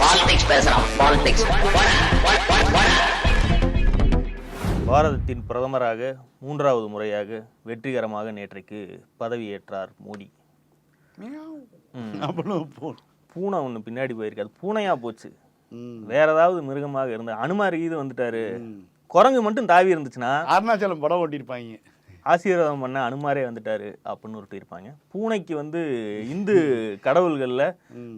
Politics பேசுறான் politics பாரதத்தின் பிரதமராக மூன்றாவது முறையாக வெற்றிகரமாக நேற்றைக்கு பதவியேற்றார் மோடி. பூனை ஒன்று பின்னாடி போயிருக்கு அது பூனையா போச்சு. ம். வேற ஏதாவது மிருகமாக இருந்த அனுமார் இது வந்துட்டாரு. குரங்கு மட்டும் தாவி இருந்துச்சுன்னா? அருணாச்சலம் படம் ஓட்டியிருப்பாங்க. ஆசீர்வாதம் பண்ண அனுமாரே வந்துட்டாரு அப்படின்னு ஒருத்தர் இருப்பாங்க. பூனைக்கு வந்து இந்து கடவுள்கள்ல.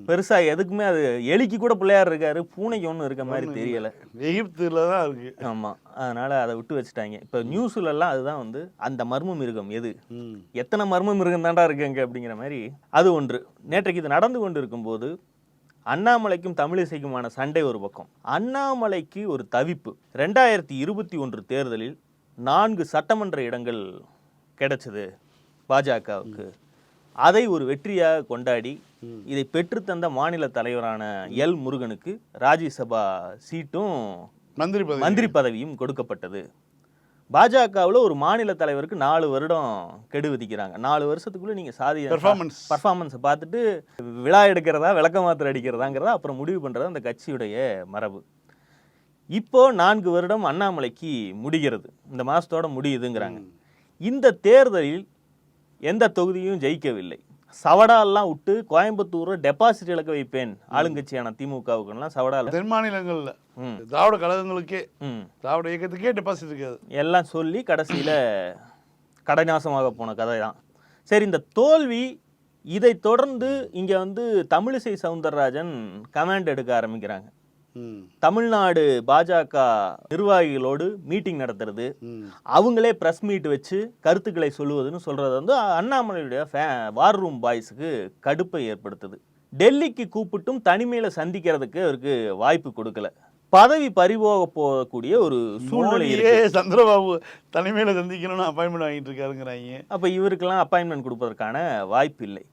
பெருசா எதுக்குமே அது எலிக்கு கூட பிள்ளையார் இருக்காரு பூனைக்கு ஒன்றும் இருக்க மாதிரி தெரியல. எகிப்துல தான் இருக்கு. ஆமா. அதனால அதை விட்டு வச்சுட்டாங்க. இப்ப நியூஸ்ல எல்லாம் அதுதான் வந்து அந்த மர்ம மிருகம் எது. எத்தனை மர்ம மிருகம் தாண்டா இருக்குங்க அப்படிங்கிற மாதிரி அது ஒன்று. நேற்றைக்கு இது நடந்து கொண்டு இருக்கும்போது அண்ணாமலைக்கும் தமிழிசைக்குமான சண்டை ஒரு பக்கம். அண்ணாமலைக்கு ஒரு தவிப்பு. ரெண்டாயிரத்தி இருபத்தி ஒன்று தேர்தலில் நான்கு சட்டமன்ற இடங்கள் கிடைச்சது பாஜகவுக்கு. அதை ஒரு வெற்றியாக கொண்டாடி இதை பெற்றுத்தந்த மாநில தலைவரான எல் முருகனுக்கு ராஜ்யசபா சீட்டும் மந்திரி மந்திரி பதவியும் கொடுக்கப்பட்டது. பாஜகவில் ஒரு மாநில தலைவருக்கு நாலு வருடம் கெடு விதிக்கிறாங்க. நாலு வருஷத்துக்குள்ள நீங்க சாதி Performance. பர்ஃபார்மன்ஸை பார்த்துட்டு விழா எடுக்கிறதா விளக்க மாத்திரை அடிக்கிறதாங்கிறதா அப்புறம் முடிவு பண்றது அந்த கட்சியுடைய மரபு. இப்போ நான்கு வருடம் அண்ணாமலைக்கு முடிகிறது. இந்த மாசத்தோட முடியுதுங்கிறாங்க. இந்த தேர்தலில் எந்த தொகுதியும் ஜெயிக்கவில்லை. சவடாலாம் விட்டு கோயம்புத்தூரை டெபாசிட் இழக்க வைப்பேன். ஆளுங்கட்சியான திமுகவுக்குலாம் சவடால. தென் மாநிலங்கள்ல திராவிட கழகங்களுக்கே ம். திராவிட இயக்கத்துக்கே டெபாசிட் இருக்காது. எல்லாம் சொல்லி கடைசியில் கடைநாசமாக போன கதை தான் சரி இந்த தோல்வி இதை தொடர்ந்து இங்கே வந்து தமிழிசை சவுந்தரராஜன் கமாண்ட் எடுக்க ஆரம்பிக்கிறாங்க. தமிழ்நாடு பாஜக நிர்வாகிகளோடு மீட்டிங் நடத்துறது. அவங்களே ப்ரெஸ் மீட் வச்சு கருத்துக்களை சொல்லுவதுன்னு சொல்கிறது வந்து அண்ணாமலையுடைய ஃபே வார் ரூம் பாய்ஸுக்கு கடுப்பை ஏற்படுத்துது. டெல்லிக்கு கூப்பிட்டும் தனிமையில் சந்திக்கிறதுக்கு அவருக்கு வாய்ப்பு கொடுக்கல. பதவி பறிபோக போகக்கூடிய ஒரு சூழ்நிலை இருக்கு. மோடியே சந்திரபாபு தலைமையில சந்திக்கணும்னு அப்பாயின்மெண்ட் வாங்கிட்டு இருக்காருங்கிறாங்க. அப்போ இவருக்கெல்லாம் அப்பாயின்மெண்ட் கொடுப்பதற்கான வாய்ப்பு இல்லை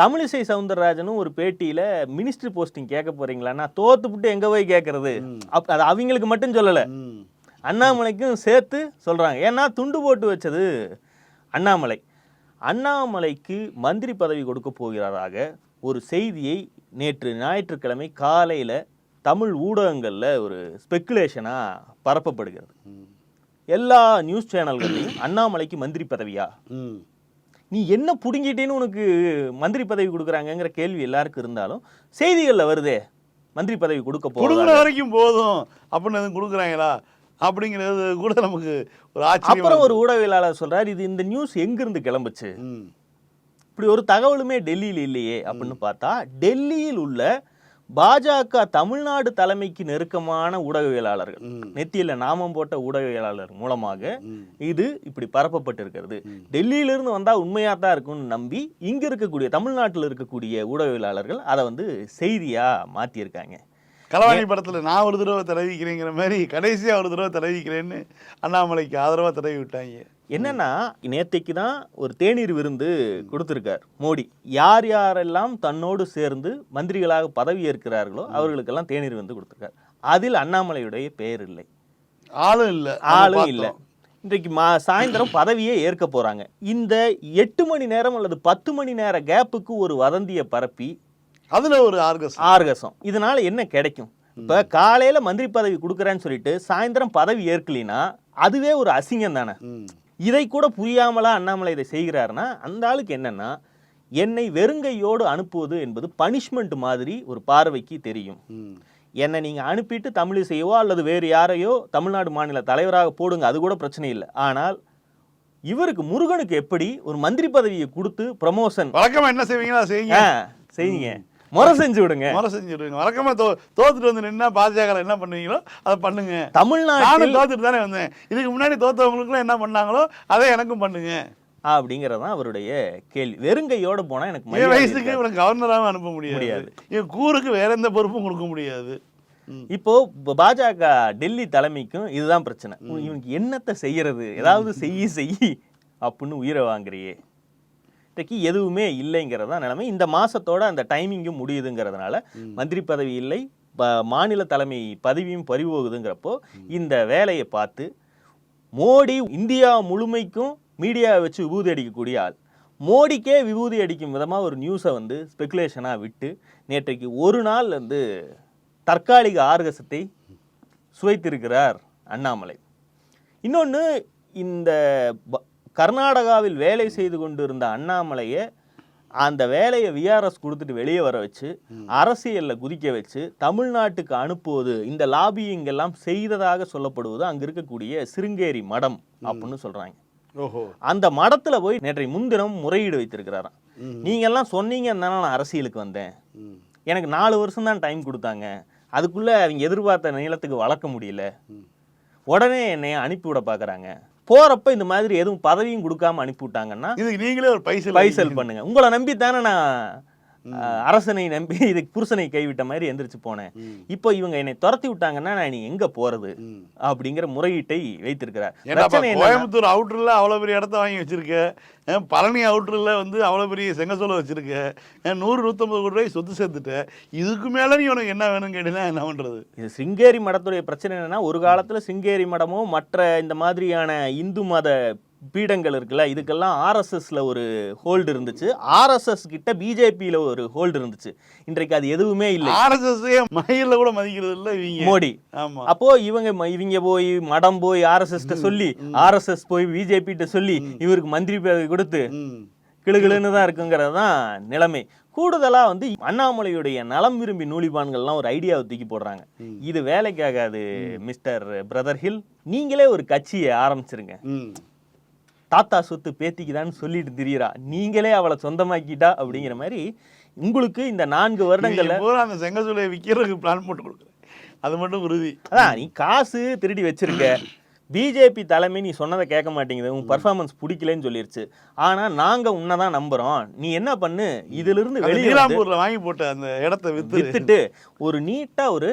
தமிழிசை சவுந்தரராஜனும் ஒரு பேட்டியில மினிஸ்ட்ரி போஸ்டிங் கேட்க போறீங்களான்னா தோத்துப்புட்டு எங்க போய் கேட்கறது? அது அவங்களுக்கு மட்டும் சொல்லல. அண்ணாமலைக்கும் சேர்த்து சொல்றாங்க. ஏன்னா துண்டு போட்டு வச்சது அண்ணாமலை. அண்ணாமலைக்கு மந்திரி பதவி கொடுக்க போகிறதாக ஒரு செய்தியை நேற்று ஞாயிற்றுக்கிழமை காலையில தமிழ் ஊடகங்கள்ல ஒரு ஸ்பெக்குலேஷனா பரப்பப்படுகிறது. எல்லா நியூஸ் சேனல்கள்லையும் அண்ணாமலைக்கு மந்திரி பதவியா. நீ என்ன புடுங்கிட்டேன்னு உனக்கு மந்திரி பதவி கொடுக்குறாங்கங்கிற கேள்வி எல்லாருக்கும் இருந்தாலும் செய்திகளில் வருதே. மந்திரி பதவி கொடுக்க போகிறோம் வரைக்கும் போதும். அப்படின்னு எதுவும் கொடுக்குறாங்களா? அப்படிங்கிறது கூட நமக்கு ஒரு ஆச்சரியம் அப்புறம் ஒரு ஊடகவியலாளர் சொல்றாரு இது இந்த நியூஸ் எங்கிருந்து கிளம்புச்சு. இப்படி ஒரு தகவலுமே டெல்லியில் இல்லையே அப்படின்னு பார்த்தா டெல்லியில் உள்ள பாஜக தமிழ்நாடு தலைமைக்கு நெருக்கமான ஊடகவியலாளர்கள். நெத்தியில நாமம் போட்ட ஊடகவியலாளர் மூலமாக. இது இப்படி பரப்பப்பட்டிருக்கிறது. டெல்லியிலிருந்து வந்தா உண்மையா தான் இருக்கும்னு நம்பி இங்க இருக்கக்கூடிய தமிழ்நாட்டில் இருக்கக்கூடிய ஊடகவியலாளர்கள் அதை வந்து செய்தியா மாத்தியிருக்காங்க. களவாணி படத்துல நான் ஒரு தடவை தெரிவிக்கிறேங்கிற மாதிரி கடைசியா ஒரு தடவை தெரிவிக்கிறேன்னு அண்ணாமலைக்கு ஆதரவா தடவி விட்டாங்க. என்னன்னா நேத்தைக்கு தான் ஒரு தேநீர் விருந்து கொடுத்திருக்கார். மோடி யார் யாரெல்லாம் தன்னோடு சேர்ந்து மந்திரிகளாக பதவி ஏற்கிறார்களோ அவர்களுக்கெல்லாம் தேநீர் விருந்து கொடுத்திருக்கார். அதில் அண்ணாமலையுடைய பெயர் இல்லை. ஆளும் இல்ல. ஆளும் இல்லை. இன்றைக்கு மா சாயந்தரம் பதவியே ஏற்க போறாங்க. இந்த எட்டு மணி நேரம் அல்லது பத்து மணி நேர கேப்புக்கு ஒரு வதந்தியை பரப்பி அதுல ஒரு ஆர்கஸ் ஆர்கசம். இதனால என்ன கிடைக்கும்? இப்ப காலையில மந்திரி பதவி கொடுக்குறேன்னு சொல்லிட்டு சாயந்தரம் பதவி ஏற்கலினா அதுவே ஒரு அசிங்கம் தானே. இதை கூட புரியாமலா அண்ணாமலை இதை செய்கிறாருன்னா அந்த ஆளுக்கு என்னன்னா என்னை வெறுங்கையோடு அனுப்புவது என்பது பனிஷ்மெண்ட் மாதிரி ஒரு பார்வைக்கு தெரியும். என்னை நீங்க அனுப்பிட்டு தமிழிசையோ அல்லது வேறு யாரையோ தமிழ்நாடு மாநில தலைவராக போடுங்க அது கூட பிரச்சனை இல்லை. ஆனால் இவருக்கு முருகனுக்கு எப்படி ஒரு மந்திரி பதவியை கொடுத்து ப்ரமோஷன் வழக்கமா என்ன செய்வீங்களோ? செய்யுங்க. செய்யுங்க. முறை செஞ்சு விடுங்க. முறை செஞ்சுடுங்க வழக்கமா தோ தோத்துட்டு வந்து நின்னா பாஜக என்ன பண்ணுவீங்களோ அதை பண்ணுங்க. தமிழ்நாட்டில் நானும் தோத்துட்டு தானே வந்தேன். இதுக்கு முன்னாடி தோத்தவங்களுக்குலாம் என்ன பண்ணாங்களோ அதை எனக்கும் பண்ணுங்க. அப்படிங்கறதுதான் அவருடைய கேள்வி. வெறுங்கையோட போனா எனக்கு என் வயசுக்கு. இவனை கவர்னராகவும் அனுப்ப முடியாது. முடியாது. என் கூருக்கு வேற எந்த பொறுப்பும் கொடுக்க முடியாது. இப்போ பாஜக டெல்லி தலைமைக்கும் இதுதான் பிரச்சனை. இவனுக்கு என்னத்தை செய்யறது? ஏதாவது செய்ய செய் அப்படின்னு உயிரை வாங்குறியே. இன்றைக்கு எதுவுமே இல்லைங்கிறது தான் நிலைமை. இந்த மாசத்தோட அந்த டைமிங்கும் முடியுதுங்கிறதுனால மந்திரி பதவி இல்லை மாநில தலைமை பதவியும் பறிபோகுதுங்கிறப்போ இந்த வேலையை பார்த்து மோடி இந்தியா முழுமைக்கும் மீடியாவை வச்சு விபூதி அடிக்கக்கூடிய ஆள். மோடிக்கே விபூதி அடிக்கும் விதமாக ஒரு நியூஸை வந்து ஸ்பெகுலேஷனாக விட்டு நேற்றைக்கு ஒரு நாள் வந்து தற்காலிக ஆர்கசத்தை சுவைத்திருக்கிறார் அண்ணாமலை. இன்னொன்று இந்த கர்நாடகாவில் வேலை செய்து கொண்டிருந்த அண்ணாமலையை அந்த வேலையை விஆர்எஸ் கொடுத்துட்டு வெளியே வர வச்சு அரசியலில் குதிக்க வச்சு தமிழ்நாட்டுக்கு அனுப்புவது இந்த லாபியிங் எல்லாம் செய்ததாக சொல்லப்படுவது அங்கே இருக்கக்கூடிய சிருங்கேரி மடம் அப்படின்னு சொல்றாங்க. ஓஹோ. அந்த மடத்துல போய் நேற்றை முன்தினம் முறையீடு வைத்திருக்கிறாராம். நீங்க எல்லாம் சொன்னீங்கன்னா நான் அரசியலுக்கு வந்தேன். எனக்கு நாலு வருஷம் தான் டைம் கொடுத்தாங்க. அதுக்குள்ள அவங்க எதிர்பார்த்த நீளத்துக்கு வளர்க்க முடியல. உடனே என்னை அனுப்பிவிட பார்க்கறாங்க போறப்ப இந்த மாதிரி எதுவும் பதவியும் கொடுக்காம அனுப்பி விட்டாங்கன்னா இதுக்கு நீங்களே ஒரு பைசல் பைசல் பண்ணுங்க. உங்களை நம்பி தானே நான் அரசனை நம்பி இதுக்கு புருஷனை கைவிட்ட மாதிரி எந்திரிச்சு போனேன். இப்போ இவங்க என்னை துரத்தி விட்டாங்கன்னா நான் எங்க போறது? அப்படிங்கிற முறையீட்டை வைத்திருக்கிறார். கோயம்புத்தூர் அவுட்டர்ல அவ்வளோ பெரிய இடத்த வாங்கி வச்சிருக்க. பழனி அவுட்டர்ல வந்து அவ்வளோ பெரிய செங்கசோலை வச்சிருக்க. நூறு நூற்றம்பது கோடி ரூபாய் சொத்து சேர்த்துட்ட. இதுக்கு மேலே நீ உனக்கு என்ன வேணும்னு கேட்டீங்கன்னா என்ன பண்ணுறது இது சிங்கேரி மடத்துடைய பிரச்சனை என்னன்னா ஒரு காலத்துல சிங்கேரி மடமும் மற்ற இந்த மாதிரியான இந்து மத பீடங்கள் இருக்குல்ல இதுக்கெல்லாம் ஆர்எஸ்எஸ்ல ஒரு ஹோல்டு இருந்துச்சு. ஆர்எஸ்எஸ் கிட்ட பிஜேபியில ஒரு ஹோல்டு இருந்துச்சு. இன்றைக்கு அது எதுவுமே இல்லை. ஆர்எஸ்எஸ்ஸே மயில கூட மதிக்கிறது இல்லை இவங்க. மோடி. ஆமா. அப்போ இவங்க இவங்க போய் மடம் போய் ஆர்எஸ்எஸ் சொல்லி ஆர்எஸ்எஸ் போய் பிஜேபி கிட்ட சொல்லி இவருக்கு மந்திரி பதவி கொடுத்து கிளுகிளுன்னு தான் இருக்குங்கிறது தான் நிலைமை. கூடுதலா வந்து அண்ணாமலையுடைய நலம் விரும்பி நூலிபான்கள்லாம் ஒரு ஐடியாவை தூக்கி போடுறாங்க. இது வேலைக்காகாது மிஸ்டர் பிரதர் ஹில். நீங்களே ஒரு கட்சியை ஆரம்பிச்சிருங்க. தாத்தா சொத்து பேத்திக்குதான்னு சொல்லிட்டு திரியறா. நீங்களே அவளை சொந்தமாக்கிட்டா அப்படிங்கிற மாதிரி உங்களுக்கு இந்த நான்கு வருடங்கள்ல அந்த செங்கசோலையை விற்கிறதுக்கு பிளான் போட்டு கொடுக்குறேன் அது மட்டும் உறுதி. அதான் நீ காசு திருடி வச்சிருக்க. பிஜேபி தலைமை நீ சொன்னதை கேட்க மாட்டேங்குது. உன் பர்ஃபார்மன்ஸ் பிடிக்கலன்னு சொல்லிருச்சு. ஆனா நாங்க உன்னை தான் நம்புறோம். நீ என்ன பண்ணு? இதுல இருந்து அந்த வெளியே வாங்கி போட்ட அந்த இடத்த வித்து வித்துட்டு ஒரு நீட்டா ஒரு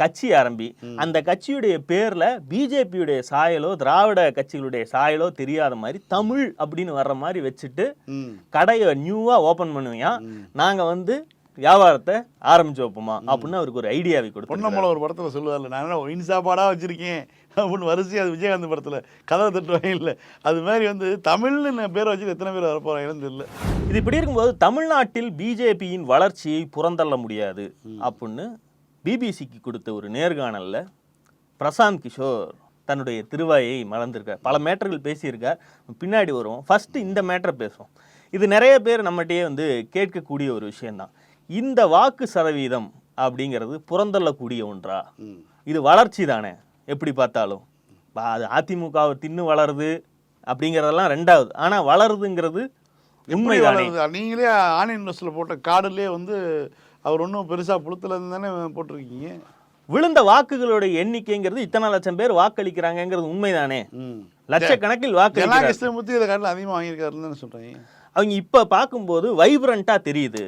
கட்சி ஆரம்பி அந்த கட்சியுடைய பேர்ல பிஜேபியுடைய சாயலோ திராவிட கட்சிகளுடைய சாயலோ தெரியாத மாதிரி தமிழ் அப்படின்னு வர்ற மாதிரி வச்சுட்டு கடையை நியூவா ஓபன் பண்ணுவியா? நாங்க வந்து வியாபாரத்தை ஆரம்பிச்சு வைப்போமா? அப்படின்னு அவருக்கு ஒரு ஐடியாவை கொடுத்து பொன்னம்பலம் ஒரு படத்துல சொல்லுவார்ல நான் ஒயின் சாப்பாடா வச்சிருக்கேன்? அப்படின்னு வரிசை அது விஜயகாந்த் படத்துல கதை தட்டுவாங்க இல்லை. அது மாதிரி வந்து தமிழ்னு பேரை வச்சுட்டு எத்தனை பேர் வரப்போறாங்கன்னு தெரியல. இது இப்படி இருக்கும்போது தமிழ்நாட்டில் பிஜேபியின் வளர்ச்சியை புறந்தள்ள முடியாது அப்படின்னு பிபிசிக்கு கொடுத்த ஒரு நேர்காணல்ல பிரசாந்த் கிஷோர் தன்னுடைய திருவாயை மலர்ந்திருக்கார் பல மேட்டர்கள் பேசியிருக்கார். பின்னாடி வருவோம். ஃபர்ஸ்ட் இந்த மேட்டரை பேசுவோம். இது நிறைய பேர் நம்மகிட்டயே வந்து கேட்கக்கூடிய ஒரு விஷயம்தான். இந்த வாக்கு சதவீதம் அப்படிங்கிறது புறந்தள்ளக்கூடிய ஒன்றா? இது வளர்ச்சி தானே? எப்படி பார்த்தாலும். அது அதிமுகவை தின்னு வளருது அப்படிங்கிறதெல்லாம் ரெண்டாவது. ஆனா வளருதுங்கிறது வளருது? நீங்களே ஆன் இன்வெஸ்ட்ல போட்ட கார்டுலயே வந்து அவர் ஒன்றும் பெருசா புளுத்துல இருந்து தானே போட்டிருக்கீங்க? விழுந்த வாக்குகளுடைய எண்ணிக்கைங்கிறது இத்தனை லட்சம் பேர் வாக்களிக்கிறாங்கங்கிறது உண்மைதானே? லட்சக்கணக்கில் வாக்களிக்கிறார். ஜனா கிருஷ்ணமூர்த்தி இதை காட்டில் அதிகமாக வாங்கியிருக்காருன்னு சொல்றீங்க? அவங்க இப்ப பார்க்கும்போது வைப்ரண்டா தெரியுது.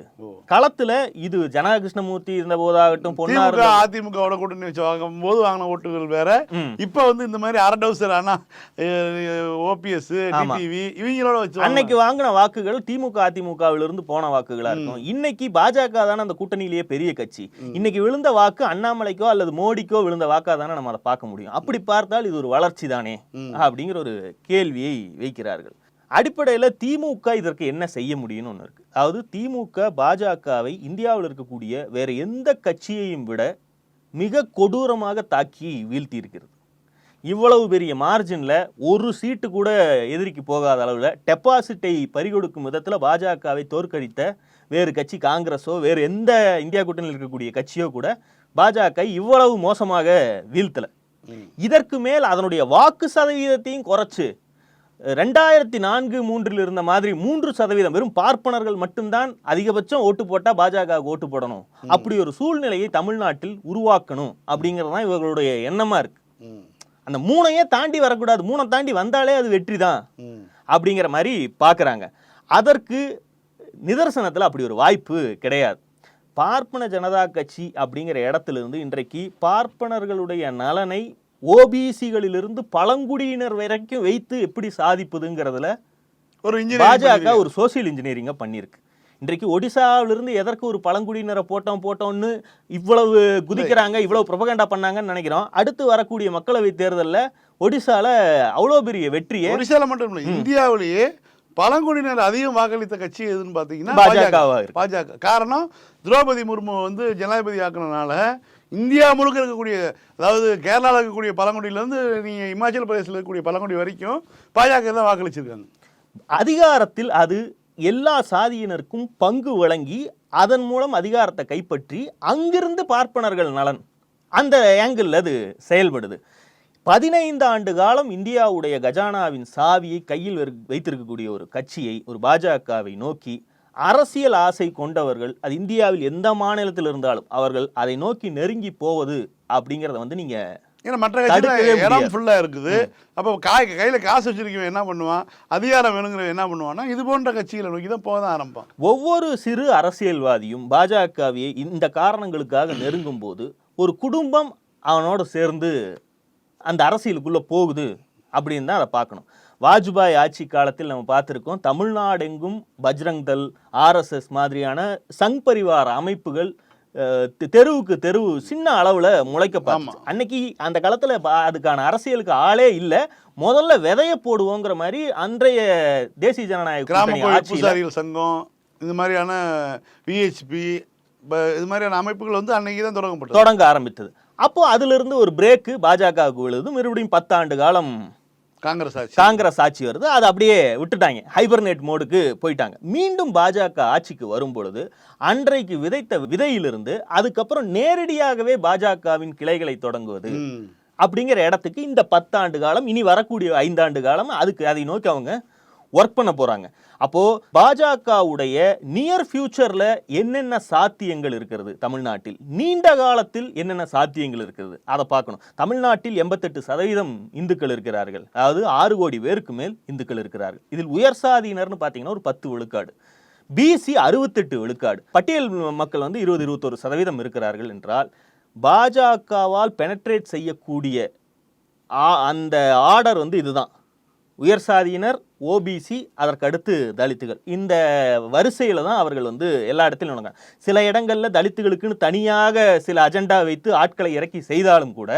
களத்துல இது ஜனா கிருஷ்ணமூர்த்தி இருந்த போதாகட்டும் இருந்த அதிமுகவோட கூட்டணி வச்சு வாங்கும் போது வாங்கின ஓட்டுகள் வேற. இப்ப வந்து இந்த மாதிரி அரை டவுசர் ஆனா ஓபிஎஸ். டிடிவி இவங்களோட வச்சு அன்னைக்கு வாங்கின வாக்குகள் திமுக அதிமுகவில் இருந்து போன வாக்குகளா இருக்கும். இன்னைக்கு பாஜக தானே அந்த கூட்டணியிலேயே பெரிய கட்சி. இன்னைக்கு விழுந்த வாக்கு அண்ணாமலைக்கோ அல்லது மோடிக்கோ விழுந்த வாக்கா தானே நம்ம அதை பார்க்க முடியும். அப்படி பார்த்தால் இது ஒரு வளர்ச்சி தானே அப்படிங்கிற ஒரு கேள்வியை வைக்கிறார்கள். அடிப்படையில் திமுக இதற்கு என்ன செய்ய முடியும்னு ஒன்று இருக்கு. அதாவது திமுக பாஜகவை இந்தியாவில் இருக்கக்கூடிய வேற எந்த கட்சியையும் விட மிக கொடூரமாக தாக்கி வீழ்த்தி இருக்கிறது இவ்வளவு பெரிய மார்ஜினில் ஒரு சீட்டு கூட எதிரிக்கு போகாத அளவில் டெபாசிட்டை பறிகொடுக்கும் விதத்தில் பாஜகவை தோற்கடித்த வேறு கட்சி காங்கிரஸோ வேறு எந்த இந்தியா கூட்டணியில் இருக்கக்கூடிய கட்சியோ கூட பாஜக இவ்வளவு மோசமாக வீழ்த்தலை. இதற்கு மேல் அதனுடைய வாக்கு சதவீதத்தையும் குறைச்சு ரெண்டாயிரத்தி நான்கு மூன்றில் இருந்த மாதிரி மூன்று சதவீதம் வெறும் பார்ப்பனர்கள் மட்டும்தான் அதிகபட்சம் ஓட்டு போட்டா பாஜக ஓட்டு போடணும். அப்படி ஒரு சூழ்நிலையை தமிழ்நாட்டில் உருவாக்கணும் அப்படிங்கிறது தான் இவர்களுடைய எண்ணமா இருக்கு. அந்த மூணையே தாண்டி வரக்கூடாது. மூணை தாண்டி வந்தாலே அது வெற்றி தான். அப்படிங்கிற மாதிரி பார்க்குறாங்க. அதற்கு நிதர்சனத்தில் அப்படி ஒரு வாய்ப்பு கிடையாது. பார்ப்பன ஜனதா கட்சி அப்படிங்கிற இடத்துல இருந்து இன்றைக்கு பார்ப்பனர்களுடைய நலனை ஓபிசிகளிலிருந்து பழங்குடியினர் வரைக்கும் வைத்து எப்படி சாதிப்பதுங்கிறதுல ஒரு பாஜக ஒரு சோசியல் இன்ஜினியரிங்கை பண்ணியிருக்கு. இன்றைக்கு ஒடிசாவிலிருந்து எதற்கு ஒரு பழங்குடியினரை போட்டோம் போட்டோம்னு இவ்வளவு குதிக்கிறாங்க இவ்வளவு ப்ரொபகண்டா பண்ணாங்கன்னு நினைக்கிறோம். அடுத்து வரக்கூடிய மக்களவை தேர்தலில் ஒடிசால அவ்வளோ பெரிய வெற்றியை ஒரிசால மட்டும் இல்லை இந்தியாவிலேயே பழங்குடியினர் அதிகம் வாக்களித்த கட்சி எதுன்னு பார்த்தீங்கன்னா இருக்கு. பாஜக. காரணம் திரௌபதி முர்மு வந்து ஜனாதிபதி ஆக்குனதுனால இந்தியா முழுக்க இருக்கக்கூடிய அதாவது கேரளாவில் இருக்கக்கூடிய பழங்குடியிலேருந்து நீங்கள் இமாச்சல பிரதேசத்தில் இருக்கக்கூடிய பழங்குடி வரைக்கும் பாஜக தான் வாக்களிச்சிருக்காங்க. அதிகாரத்தில் அது எல்லா சாதியினருக்கும் பங்கு வழங்கி அதன் மூலம் அதிகாரத்தை கைப்பற்றி அங்கிருந்து பார்ப்பனர்கள் நலன். அந்த ஆங்கிள் அது செயல்படுது. பதினைந்து ஆண்டு காலம் இந்தியாவுடைய கஜானாவின் சாவியை கையில் வைத்திருக்கக்கூடிய ஒரு கட்சியை ஒரு பாஜகவை நோக்கி அரசியல் ஆசை கொண்டவர்கள் அது இந்தியாவில் எந்த மாநிலத்தில் இருந்தாலும் அவர்கள் அதை நோக்கி நெருங்கி போவது அப்படிங்கிறத வந்து நீங்க ஏன்னா மற்ற இடம். ஃபுல்லாக இருக்குது. அப்போ காய் கையில் காசு வச்சிருக்கவன் என்ன பண்ணுவான்? அதிகாரம் வேணுங்கிறவன் என்ன பண்ணுவான்னா இது போன்ற கட்சிகளை நோக்கி தான் போக தான் ஆரம்பிப்பான். ஒவ்வொரு சிறு அரசியல்வாதியும் பாஜகவை இந்த காரணங்களுக்காக நெருங்கும் போது ஒரு குடும்பம் அவனோட சேர்ந்து அந்த அரசியலுக்குள்ள போகுது அப்படின்னு தான் அதை பார்க்கணும். வாஜ்பாய் ஆட்சி காலத்தில் நம்ம பார்த்துருக்கோம் தமிழ்நாடெங்கும் பஜ்ரங் தள் ஆர்எஸ்எஸ் மாதிரியான சங் பரிவார அமைப்புகள் தெருவுக்கு தெருவு சின்ன அளவில் முளைக்க பார்த்துச்சு அன்னைக்கு அந்த காலத்தில் அதுக்கான அரசியலுக்கு ஆளே இல்லை. முதல்ல விதைய போடுவோங்கிற மாதிரி அன்றைய தேசிய ஜனநாயக கிராம பூசாரிகள் சங்கம் இது மாதிரியான விஹெச்பி இது மாதிரியான அமைப்புகள் வந்து அன்னைக்கு தான் தொடங்கப்பட்டது. தொடங்க ஆரம்பித்தது. அப்போ அதிலிருந்து ஒரு பிரேக்கு பாஜகவுக்கு விழுது. மறுபடியும் பத்தாண்டு காலம் காங்கிரஸ் ஆட்சி. காங்கிரஸ் ஆட்சி வருது. அதை அப்படியே விட்டுட்டாங்க. ஹைபர்நெட் மோடுக்கு போயிட்டாங்க. மீண்டும் பாஜக ஆட்சிக்கு வரும் பொழுது அன்றைக்கு விதைத்த விதையிலிருந்து அதுக்கப்புறம் நேரடியாகவே பாஜகவின் கிளைகளை தொடங்குவது. அப்படிங்கிற இடத்துக்கு இந்த பத்தாண்டு காலம் இனி வரக்கூடிய ஐந்தாண்டு காலம் அதுக்கு அதை நோக்கி அவங்க ஒர்க் பண்ண போகிறாங்க அப்போது பாஜகவுடைய நியர் ஃபியூச்சரில் என்னென்ன சாத்தியங்கள் இருக்கிறது தமிழ்நாட்டில்? நீண்ட காலத்தில் என்னென்ன சாத்தியங்கள் இருக்கிறது? அதை பார்க்கணும். தமிழ்நாட்டில் எண்பத்தெட்டு சதவீதம் இந்துக்கள் இருக்கிறார்கள். அதாவது ஆறு கோடி பேருக்கு மேல் இந்துக்கள் இருக்கிறார்கள். இதில் உயர் சாதியினர்னு பார்த்தீங்கன்னா ஒரு பத்து விழுக்காடு. பிசி அறுபத்தெட்டு விழுக்காடு. பட்டியல் மக்கள் வந்து இருபது இருபத்தொரு சதவீதம் இருக்கிறார்கள் என்றால் பாஜகவால் பெனட்ரேட் செய்யக்கூடிய ஆ- அந்த ஆர்டர் வந்து இதுதான். உயர் சாதியினர் ஓபிசி அதற்கடுத்து தலித்துகள். இந்த வரிசையில் தான் அவர்கள் வந்து எல்லா இடத்துலையும் நடக்காங்க சில இடங்களில் தலித்துகளுக்குன்னு தனியாக சில அஜெண்டா வைத்து ஆட்களை இறக்கி செய்தாலும் கூட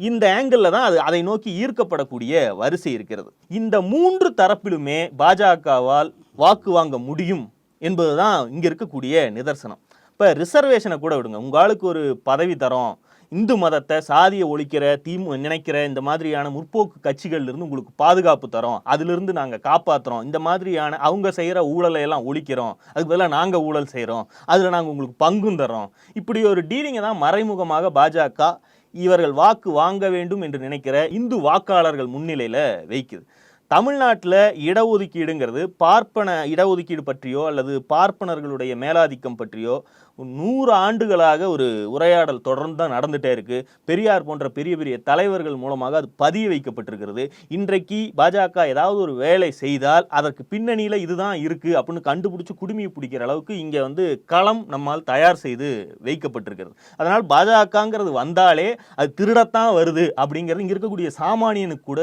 இந்த ஆங்கிளில் தான் அது அதை நோக்கி ஈர்க்கப்படக்கூடிய வரிசை இருக்கிறது. இந்த மூன்று தரப்பிலுமே பாஜகவால் வாக்கு வாங்க முடியும் என்பது தான் இங்கே இருக்கக்கூடிய நிதர்சனம். இப்போ ரிசர்வேஷனை கூட விடுங்க. உங்களுக்கு ஒரு பதவி தரோம். இந்து மதத்தை சாதியை ஒழிக்கிற தீமு நினைக்கிற இந்த மாதிரியான முற்போக்கு கட்சிகள்லேருந்து உங்களுக்கு பாதுகாப்பு தரோம். அதிலிருந்து நாங்கள் காப்பாற்றுறோம் இந்த மாதிரியான அவங்க செய்கிற ஊழலை எல்லாம் ஒழிக்கிறோம். அதுக்கு பதிலாக நாங்கள் ஊழல் செய்கிறோம் அதில் நாங்கள் உங்களுக்கு பங்கும் தரோம் இப்படி ஒரு டீலிங்கை தான் மறைமுகமாக பாஜக இவர்கள் வாக்கு வாங்க வேண்டும் என்று நினைக்கிற இந்து வாக்காளர்கள் முன்னிலையில் வைக்குது. தமிழ்நாட்டில் இடஒதுக்கீடுங்கிறது பார்ப்பன இடஒதுக்கீடு பற்றியோ அல்லது பார்ப்பனர்களுடைய மேலாதிக்கம் பற்றியோ நூறு ஆண்டுகளாக ஒரு உரையாடல் தொடர்ந்து தான் நடந்துகிட்டே இருக்குது பெரியார் போன்ற பெரிய பெரிய தலைவர்கள் மூலமாக அது பதிய வைக்கப்பட்டிருக்கிறது. இன்றைக்கு பாஜக ஏதாவது ஒரு வேலை செய்தால் அதற்கு பின்னணியில் இதுதான் இருக்குது அப்படின்னு கண்டுபிடிச்சி குடுமியை பிடிக்கிற அளவுக்கு இங்கே வந்து களம் நம்மால் தயார் செய்து வைக்கப்பட்டிருக்கிறது. அதனால் பாஜகங்கிறது வந்தாலே அது திருடத்தான் வருது அப்படிங்கிறது இங்கே இருக்கக்கூடிய சாமானியனுக்கு கூட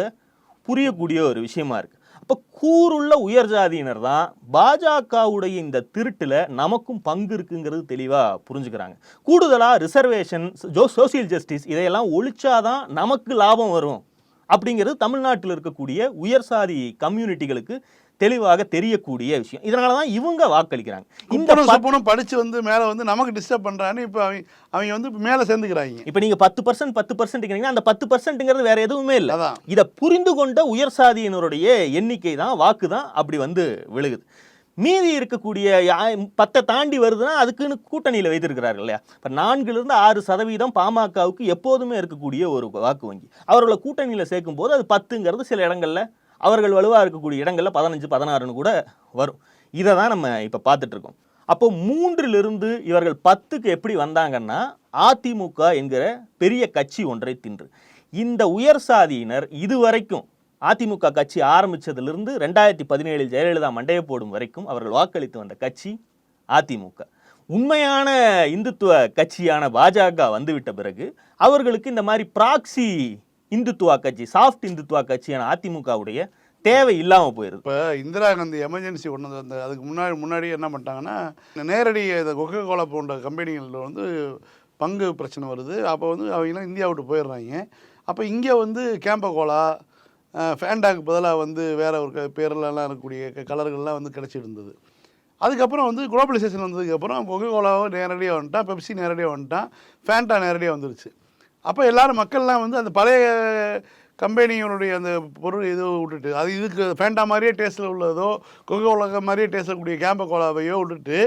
புரியக்கூடிய ஒரு விஷயமா இருக்குது இப்போ கூறுள்ள உயர் ஜாதியினர் தான் பாஜகவுடைய இந்த திருட்டில் நமக்கும் பங்கு இருக்குங்கிறது தெளிவாக புரிஞ்சுக்கிறாங்க. கூடுதலாக ரிசர்வேஷன் ஜோ சோசியல் ஜஸ்டிஸ் இதையெல்லாம் ஒழிச்சாதான் நமக்கு லாபம் வரும். அப்படிங்கிறது தமிழ்நாட்டில் இருக்கக்கூடிய உயர் சாதி கம்யூனிட்டிகளுக்கு தெளிவாக தெரியக்கூடிய விஷயம். இதனால தான் இவங்க வாக்களிக்கிறாங்க. இந்த சுப்பனும் படிச்சு வந்து மேலே வந்து நமக்கு டிஸ்டர்ப் பண்றான்னு இப்போ அவங்க அவங்க வந்து மேலே சேர்ந்துக்கிறாங்க. இப்ப நீங்க பத்து பர்சன்ட் பத்து பர்சன்ட் அந்த பத்து பர்சன்ட்ங்கிறது வேற எதுவுமே இல்லை. அதான். இதை புரிந்து கொண்ட உயர் சாதியினருடைய எண்ணிக்கை தான் வாக்கு தான் அப்படி வந்து விழுகுது. மீதி இருக்கக்கூடிய பத்தை தாண்டி வருதுன்னா அதுக்குன்னு கூட்டணியில் வைத்திருக்கிறார்கள் இல்லையா? இப்போ நான்கிலிருந்து ஆறு சதவீதம் பாமகவுக்கு எப்போதுமே இருக்கக்கூடிய ஒரு வாக்கு வங்கி. அவர்களை கூட்டணியில் சேர்க்கும் போது அது பத்துங்கிறது சில இடங்கள்ல அவர்கள் வலுவாக இருக்கக்கூடிய இடங்களில் பதினஞ்சு பதினாறுன்னு கூட வரும். இதை தான் நம்ம இப்போ பார்த்துட்ருக்கோம் அப்போது அப்போ மூன்றிலிருந்து இவர்கள் பத்துக்கு எப்படி வந்தாங்கன்னா அதிமுக என்கிற பெரிய கட்சி ஒன்றை தின்று. இந்த உயர் சாதியினர் இதுவரைக்கும் அதிமுக கட்சி ஆரம்பிச்சதிலிருந்து ரெண்டாயிரத்தி பதினேழில் ஜெயலலிதா மண்டைய போடும் வரைக்கும் அவர்கள் வாக்களித்து வந்த கட்சி அதிமுக. உண்மையான இந்துத்துவ கட்சியான பாஜக வந்துவிட்ட பிறகு அவர்களுக்கு இந்த மாதிரி ப்ராக்சி இந்துத்துவா கட்சி சாஃப்ட் இந்துத்துவா கட்சியான அதிமுகவுடைய தேவை இல்லாமல் போயிருது. இப்போ இந்திரா காந்தி எமர்ஜென்சி ஒன்று வந்து அந்த அதுக்கு முன்னாடி முன்னாடி என்ன பண்ணிட்டாங்கன்னா நேரடி இந்த கொக்கோ கோலா போன்ற கம்பெனிகளில் வந்து பங்கு பிரச்சனை வருது. அப்போ வந்து அவங்களாம் இந்தியா விட்டு போயிடுறாங்க. அப்போ இங்கே வந்து கேம்ப கோலா ஃபேண்டாக்கு பதிலாக வந்து வேறு ஒரு க- பேர்லலாம் இருக்கக்கூடிய கலர்கள்லாம் வந்து கிடச்சிருந்தது. அதுக்கப்புறம் வந்து குளோபலைசேஷன் வந்ததுக்கப்புறம் கொக்கோ கோலாவும் நேரடியாக வந்துட்டான் பெப்சி நேரடியாக வந்துட்டான் ஃபேண்டா நேரடியாக வந்துருச்சு. அப்போ எல்லாரும் மக்கள்லாம் வந்து அந்த பழைய கம்பெனியினுடைய அந்த பொருள் இது விட்டுட்டு அது இதுக்கு ஃபேண்டா மாதிரியே டேஸ்ட்டில் உள்ளதோ கொக்கோ உலக மாதிரியே டேஸ்ட்டில் கூடிய கேம்ப கோலாவையோ விட்டுட்டு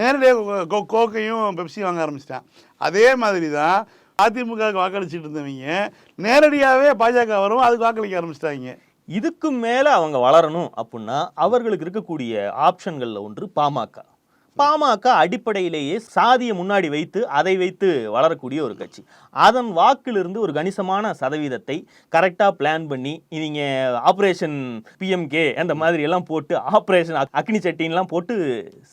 நேரடியாக கோ கோக்கையும் பெப்சியும் வாங்க ஆரம்பிச்சிட்டேன். அதே மாதிரி தான் அதிமுக வாக்களிச்சுட்டு இருந்தவங்க நேரடியாகவே பாஜக வரும் அதுக்கு வாக்களிக்க ஆரம்பிச்சிட்டாங்க. இதுக்கு மேலே அவங்க வளரணும் அப்படின்னா அவர்களுக்கு இருக்கக்கூடிய ஆப்ஷன்களில் ஒன்று பாமக. பாமக அடிப்படையிலேயே சாதியை முன்னாடி வைத்து அதை வைத்து வளரக்கூடிய ஒரு கட்சி. அதன் வாக்கிலிருந்து ஒரு கணிசமான சதவீதத்தை கரெக்டாக பிளான் பண்ணி நீங்க ஆப்ரேஷன் பிஎம்கே அந்த மாதிரி எல்லாம் போட்டு ஆப்ரேஷன் அக்னி சட்டின்லாம் போட்டு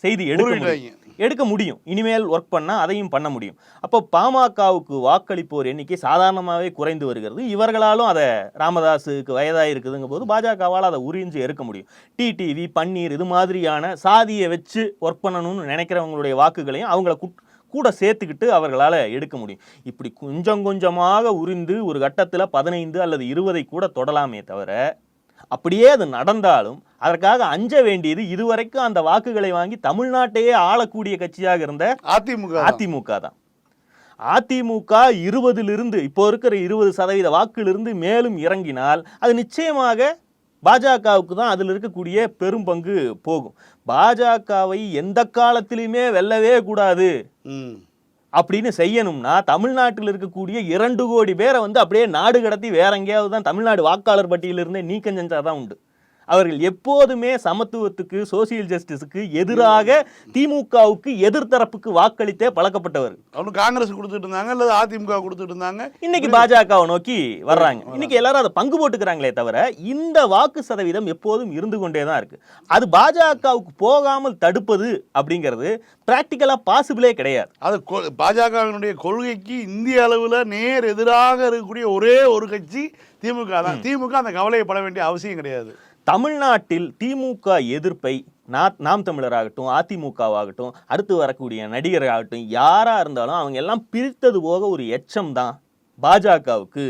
செய்தி எடுக்க முடியும். எடுக்க முடியும். இனிமேல் ஒர்க் பண்ணால் அதையும் பண்ண முடியும். அப்போ பாமகவுக்கு வாக்களிப்போர் எண்ணிக்கை சாதாரணமாகவே குறைந்து வருகிறது. இவர்களாலும் அதை ராமதாஸுக்கு வயதாக இருக்குதுங்க போது பாஜகவால் அதை உறிஞ்சு எடுக்க முடியும். டிடிவி பன்னீர் இது மாதிரியான சாதியை வச்சு ஒர்க் பண்ணணும்னு நினைக்கிறவங்களுடைய வாக்குகளையும் அவங்கள குட்- கூட சேர்த்துக்கிட்டு அவர்களால் எடுக்க முடியும். இப்படி கொஞ்சம் கொஞ்சமாக உறிந்து ஒரு கட்டத்தில் பதினைந்து அல்லது இருபதை கூட தொடலாமே தவிர அப்படியே அது நடந்தாலும் அதற்காக அஞ்ச வேண்டியது இதுவரைக்கும் அந்த வாக்குகளை வாங்கி தமிழ்நாட்டையே ஆளக்கூடிய கட்சியாக இருந்த அதிமுக தான். அதிமுக தான். அதிமுக இருபதிலிருந்து இப்போ இருக்கிற இருபது சதவீத வாக்கிலிருந்து மேலும் இறங்கினால் அது நிச்சயமாக பாஜகவுக்கு தான் அதில் இருக்கக்கூடிய பெரும் பங்கு போகும். பாஜகவை எந்த காலத்திலுமே வெல்லவே கூடாது. அப்படின்னு செய்யணும்னா தமிழ்நாட்டில் இருக்கக்கூடிய இரண்டு கோடி பேரை வந்து அப்படியே நாடு கடத்தி வேற எங்கேயாவது தான் தமிழ்நாடு வாக்காளர் பட்டியலிருந்தே நீக்கம் செஞ்சாதான் உண்டு. அவர்கள் எப்போதுமே சமத்துவத்துக்கு சோசியல் ஜஸ்டிஸுக்கு எதிராக திமுகவுக்கு எதிர்த்தரப்புக்கு வாக்களித்தே பழக்கப்பட்டவர்கள். அவனு காங்கிரஸ் கொடுத்துட்டு இருந்தாங்க அல்லது அதிமுக கொடுத்துட்டு இருந்தாங்க இன்னைக்கு பாஜகவை நோக்கி வர்றாங்க. இன்னைக்கு எல்லாரும் அதை பங்கு போட்டுக்கிறாங்களே தவிர இந்த வாக்கு சதவீதம் எப்போதும் இருந்து கொண்டே தான் இருக்கு. அது பாஜகவுக்கு போகாமல் தடுப்பது அப்படிங்கிறது பிராக்டிக்கலா பாசிபிளே கிடையாது. அது பாஜகவினுடைய கொள்கைக்கு இந்திய அளவில் நேர் எதிராக இருக்கக்கூடிய ஒரே ஒரு கட்சி திமுக தான். திமுக அந்த கவலையப்பட வேண்டிய அவசியம் கிடையாது. தமிழ்நாட்டில் திமுக எதிர்ப்பை நா- நாம் தமிழராகட்டும் அதிமுகவாகட்டும் அடுத்து வரக்கூடிய நடிகராகட்டும் யாரா இருந்தாலும் அவங்க எல்லாம் பிரித்தது போக ஒரு எச்சம் தான் பாஜகவுக்கு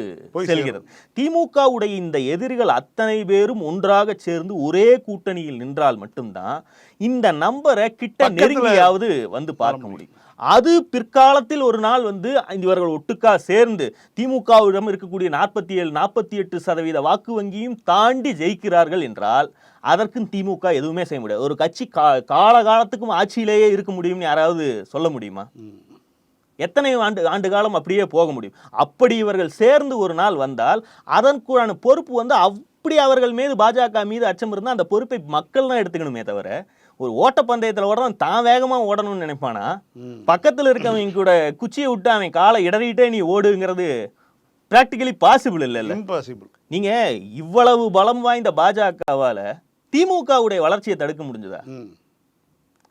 செல்கிறது. திமுகவுடைய இந்த எதிரிகள் அத்தனை பேரும் ஒன்றாக சேர்ந்து ஒரே கூட்டணியில் நின்றால் மட்டும்தான் இந்த நம்பரை கிட்ட நெருங்கியாவது வந்து பார்க்க முடியும். அது பிற்காலத்தில் ஒரு நாள் வந்து இவர்கள் ஒட்டுக்கா சேர்ந்து திமுகவிடம் இருக்கக்கூடிய நாற்பத்தி ஏழு நாற்பத்தி எட்டு சதவீத வாக்கு வங்கியும் தாண்டி ஜெயிக்கிறார்கள் என்றால் அதற்கும் திமுக எதுவுமே செய்ய முடியாது. ஒரு கட்சி கா காலகாலத்துக்கும் ஆட்சியிலேயே இருக்க முடியும்னு யாராவது சொல்ல முடியுமா? எத்தனை ஆண்டு ஆண்டு காலம் அப்படியே போக முடியும்? அப்படி இவர்கள் சேர்ந்து ஒரு நாள் வந்தால் அதற்குறான பொறுப்பு வந்து அப்படி அவர்கள் மீது பாஜக மீது அச்சம் இருந்தால் அந்த பொறுப்பை மக்கள் தான் எடுத்துக்கணுமே தவிர ஒரு ஓட்டப்பந்தயத்தில் ஓடுறவன் தான் வேகமா ஓடணும்னு நினைப்பானா. பக்கத்துல இருக்கவங்க கூட குச்சியை விட்டு அவன் காலை இடறிட்டே நீ ஓடுங்கிறது பிராக்டிகலி பாசிபிள் இல்லைல்ல இம்பாசிபிள் நீங்க இவ்வளவு பலம் வாய்ந்த பாஜகவால திமுகவுடைய வளர்ச்சியை தடுக்க முடிஞ்சதா?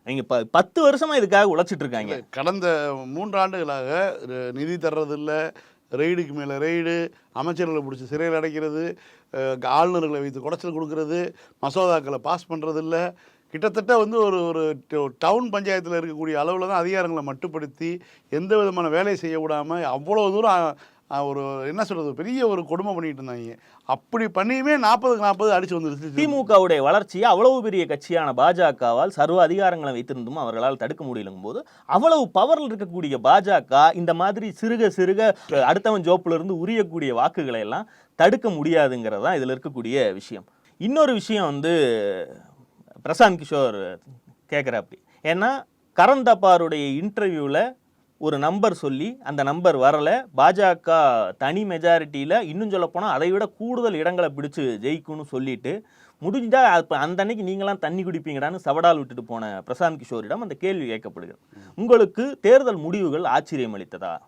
நீங்க ப- பத்து வருஷமா இதுக்காக உழைச்சிட்டு இருக்காங்க. கடந்த மூன்று ஆண்டுகளாக ர- நிதி தர்றதில்ல ரெய்டுக்கு மேலே ரெய்டு அமைச்சர்களை பிடிச்சி சிறையில் அடைக்கிறது ஆளுநர்களை வைத்து குடைச்சல் கொடுக்கறது மசோதாக்களை பாஸ் பண்ணுறதில்ல கிட்டத்தட்ட வந்து ஒரு ஒரு டவுன் பஞ்சாயத்தில் இருக்கக்கூடிய அளவில் தான் அதிகாரங்களை மட்டுப்படுத்தி எந்த விதமான வேலையை செய்ய விடாமல் அவ்வளோ தூரம் ஒரு என்ன சொல்கிறது பெரிய ஒரு கொடுமை பண்ணிட்டு இருந்தாங்க. அப்படி பண்ணியுமே நாற்பதுக்கு நாற்பது அடிச்சு வந்துருச்சு. திமுகவுடைய வளர்ச்சியை அவ்வளவு பெரிய கட்சியான பாஜகவால் சர்வ அதிகாரங்களை வைத்திருந்தும் அவர்களால் தடுக்க முடியலங்கும் போது அவ்வளவு பவரில் இருக்கக்கூடிய பாஜக இந்த மாதிரி சிறுக சிறுக அடுத்தவன் ஜோப்புல இருந்து உரியக்கூடிய வாக்குகளை எல்லாம் தடுக்க முடியாதுங்கிறது தான் இதில் இருக்கக்கூடிய விஷயம். இன்னொரு விஷயம் வந்து பிரசாந்த் கிஷோர் கேட்குறாப்படி ஏன்னா கரண் தப்பாருடைய இன்டர்வியூவில் ஒரு நம்பர் சொல்லி அந்த நம்பர் வரல. பாஜக தனி மெஜாரிட்டியில் இன்னும் சொல்லப்போனால் அதை விட கூடுதல் இடங்களை பிடிச்சு ஜெயிக்கும்னு சொல்லிட்டு முடிஞ்சால் அப்போ அந்த அன்னைக்கு நீங்களாம் தண்ணி குடிப்பீங்கடான்னு சவடால் விட்டுட்டு போன பிரசாந்த் கிஷோரிடம் அந்த கேள்வி கேட்கப்படுகிறது. உங்களுக்கு தேர்தல் முடிவுகள் ஆச்சரியம் அளித்ததா?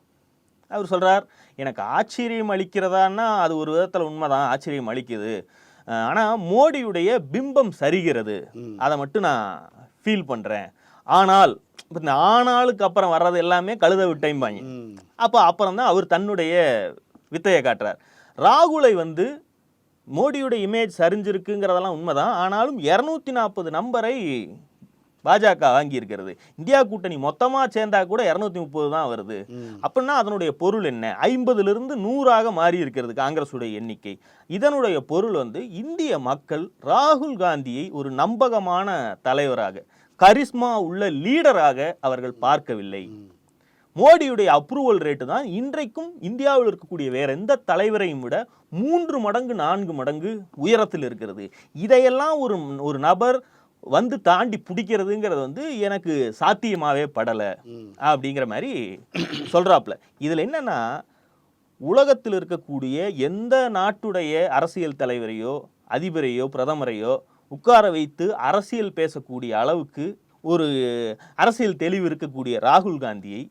அவர் சொல்கிறார் எனக்கு ஆச்சரியம் அளிக்கிறதான்னா அது ஒரு விதத்தில் உண்மைதான். ஆச்சரியம் அளிக்குது. அஹ் ஆனா மோடியுடைய பிம்பம் சரிகிறது. அதை மட்டும் நான் ஃபீல் பண்றேன். ஆனால் இப்ப இந்த ஆனாளுக்கு அப்புறம் வர்றது எல்லாமே கழுத விட்டைம்பாங்க. அப்போ அப்புறம் தான் அவர் தன்னுடைய வித்தையை காட்டுறார். ராகுலை வந்து மோடியோட இமேஜ் சரிஞ்சிருக்குங்கிறதெல்லாம் உண்மைதான். ஆனாலும் இரநூத்தி நாற்பது நம்பரை பாஜக வாங்கி இருக்கிறது இந்தியா கூட்டணி மொத்தமா சேர்ந்தா கூட இருநூத்தி முப்பது தான் வருது. அப்படின்னா அதனுடைய பொருள் என்ன? ஐம்பதுல இருந்து நூறாக மாறி இருக்கிறது காங்கிரஸுடைய எண்ணிக்கை. இதனுடைய பொருள் வந்து இந்திய மக்கள் ராகுல் காந்தியை ஒரு நம்பகமான தலைவராக கரிஸ்மா உள்ள லீடராக அவர்கள் பார்க்கவில்லை. மோடியுடைய அப்ரூவல் ரேட்டு தான் இன்றைக்கும் இந்தியாவில் இருக்கக்கூடிய வேற எந்த தலைவரையும் விட மூன்று மடங்கு நான்கு மடங்கு உயரத்தில் இருக்கிறது. இதையெல்லாம் ஒரு ஒரு நபர் வந்து தாண்டி பிடிக்கிறதுங்கிறது வந்து எனக்கு சாத்தியமாவே படலை அப்படிங்கிற மாதிரி சொல்றாப்புல. இதுல என்னன்னா உலகத்தில் இருக்கக்கூடிய எந்த நாட்டுடைய அரசியல் தலைவரையோ அதிபரையோ பிரதமரையோ உட்கார வைத்து அரசியல் பேசக்கூடிய அளவுக்கு ஒரு அரசியல் தெளிவு இருக்கக்கூடிய ராகுல் காந்தியை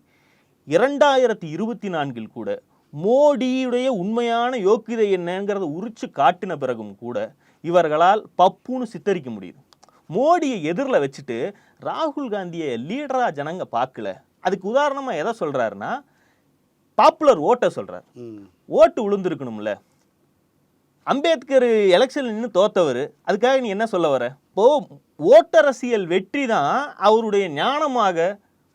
இரண்டாயிரத்தி இருபத்தி நான்கில் கூட மோடியுடைய உண்மையான யோக்கியதை என்னங்கிறத உரிச்சு காட்டின பிறகும் கூட இவர்களால் பப்புன்னு சித்தரிக்க முடியுது. மோடியை எதிரில் வச்சுட்டு ராகுல் காந்தியை லீடரா ஜனங்க பார்க்கல. அதுக்கு உதாரணமா எதை சொல்றாருன்னா பாப்புலர் ஓட்டை சொல்றார். ம். ஓட்டு விழுந்திருக்கணும்ல அம்பேத்கர் எலெக்ஷன் நின்று தோத்தவர். அதுக்காக நீ என்ன சொல்ல வர? இப்போ ஓட்டரசியல் வெற்றி தான் அவருடைய ஞானமாக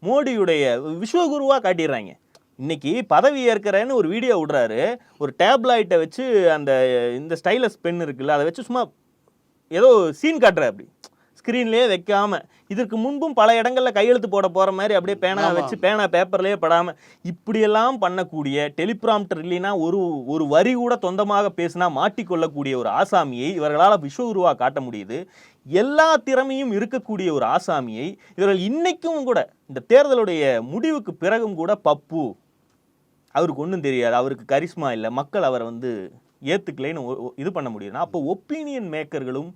மோடியுடைய விஸ்வகுருவா காட்டிடுறாங்க. இன்னைக்கு பதவி ஏற்கிறேன்னு ஒரு வீடியோ விடுறாரு. ஒரு டேப்லைட்டை வச்சு அந்த இந்த ஸ்டைலஸ் பென் இருக்குல்ல அதை வச்சு சும்மா ஏதோ சீன் காட்டுற அப்படி. ஸ்க்ரீன்லேயே வைக்காம இதற்கு முன்பும் பல இடங்கள்ல கையெழுத்து போட போற மாதிரி அப்படியே பேனா. வச்சு பேனா பேப்பர்லயே படாம இப்படியெல்லாம் பண்ணக்கூடிய டெலிபிராம்டர் இல்லைன்னா ஒரு ஒரு வரி கூட சொந்தமாக பேசினா மாட்டிக்கொள்ளக்கூடிய ஒரு ஆசாமியை இவர்களால் விஸ்வகுருவா காட்ட முடியுது எல்லா திறமையும் இருக்கக்கூடிய ஒரு ஆசாமியை இவர்கள் இன்னைக்கும் கூட இந்த தேர்தலுடைய முடிவுக்கு பிறகும் கூட பப்பு அவருக்கு ஒன்றும் தெரியாது அவருக்கு கரிஸ்மா இல்லை மக்கள் அவரை வந்து ஒ- இது பண்ண முடியுதுன்னா அப்போ ஒப்பீனியன் மேக்கர்களும்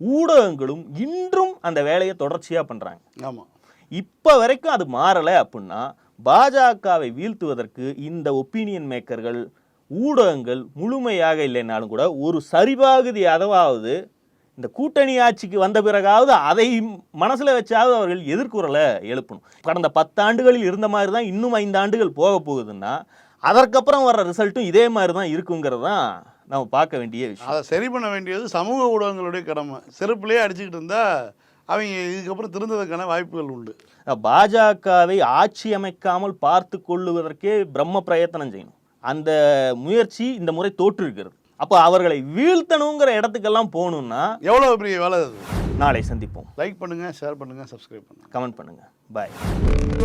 ஊடகங்களும் இன்றும் அந்த வேலையை தொடர்ச்சியா பண்றாங்க. ஆமாம் இப்போ வரைக்கும் அது மாறலை அப்படின்னா பாஜகவை வீழ்த்துவதற்கு இந்த ஒப்பீனியன் மேக்கர்கள் ஊடகங்கள் முழுமையாக இல்லைனாலும் கூட ஒரு சரிபாகுதி அளவாவது இந்த கூட்டணி ஆட்சிக்கு வந்த பிறகாவது அதை மனசுல வச்சாவது அவர்கள் எதிர்குறலை எழுப்பணும். கடந்த பத்தாண்டுகளில் இருந்த மாதிரி தான் இன்னும் ஐந்து ஆண்டுகள் போக போகுதுன்னா அதற்கப்புறம் வர்ற ரிசல்ட்டும் இதே மாதிரி தான் இருக்குங்கிறது தான் நம்ம பார்க்க வேண்டிய விஷயம். அதை சரி பண்ண வேண்டியது சமூக ஊடகங்களுடைய கடமை. செருப்புலேயே அடிச்சுக்கிட்டு இருந்தா அவங்க இதுக்கப்புறம் திருந்ததுக்கான வாய்ப்புகள் உண்டு. பாஜகவை ஆட்சி அமைக்காமல் பார்த்து கொள்ளுவதற்கே பிரம்ம பிரயத்தனம் செய்யணும். அந்த முயற்சி இந்த முறை தோற்று இருக்கிறது அப்போ அவர்களை வீழ்த்தணுங்கிற இடத்துக்கெல்லாம் போகணும்னா எவ்வளோ பெரிய வேலை அது? நாளை சந்திப்போம். லைக் பண்ணுங்க ஷேர் பண்ணுங்க சப்ஸ்கிரைப் பண்ணுங்க. கமெண்ட் பண்ணுங்க. பாய்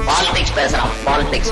பாலிடிக்ஸ் பேசுறான் பாலிடிக்ஸ்